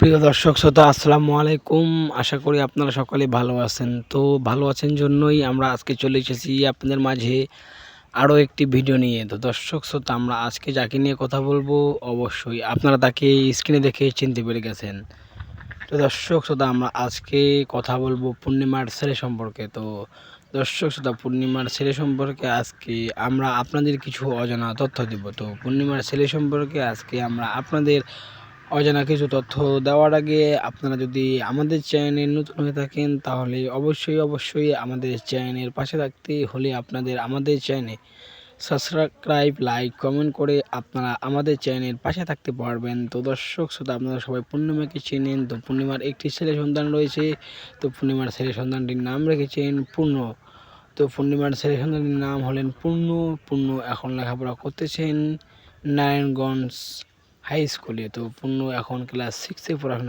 প্রিয় দর্শক, শ্রোতা, আসসালামু আলাইকুম। আশা করি আপনারা সকলে ভালো আছেন। তো ভালো আছেন জন্যই আমরা আজকে চলে এসেছি আপনাদের মাঝে আরও একটি ভিডিও নিয়ে। তো দর্শক, শ্রোতা, আমরা আজকে যাকে নিয়ে কথা বলব, অবশ্যই আপনারা তাকে স্ক্রিনে দেখে চিনতে পেরে গেছেন। তো দর্শক, শ্রোতা, আমরা আজকে কথা বলব পূর্ণিমার ছেলে সম্পর্কে। তো দর্শক, শ্রোতা, পূর্ণিমার ছেলে সম্পর্কে আজকে আমরা আপনাদের কিছু অজানা তথ্য দেব। তো পূর্ণিমার ছেলে সম্পর্কে আজকে আমরা আপনাদের অজানা কিছু তথ্য দেওয়ার আগে আপনারা যদি আমাদের চ্যানেলে নতুন হয়ে থাকেন, তাহলে অবশ্যই অবশ্যই আমাদের চ্যানেলের পাশে থাকতে হলে আপনাদের আমাদের চ্যানেলে সাবস্ক্রাইব, লাইক, কমেন্ট করে আপনারা আমাদের চ্যানেলের পাশে থাকতে পারবেন। তো দর্শক, শ্রোতা, আপনারা সবাই পূর্ণিমাকে চেনেন। তো পূর্ণিমার একটি ছেলে সন্তান রয়েছে। তো পূর্ণিমার ছেলে সন্তানটির নাম রেখেছেন পূর্ণ। তো পূর্ণিমার ছেলে সন্তানটির নাম হলেন পূর্ণ। পূর্ণ এখন লেখাপড়া করতেছেন। নারায়ণগঞ্জ হাই স্কুলে তো পূর্ণ এখন ক্লাস সিক্সে পড়াশোনা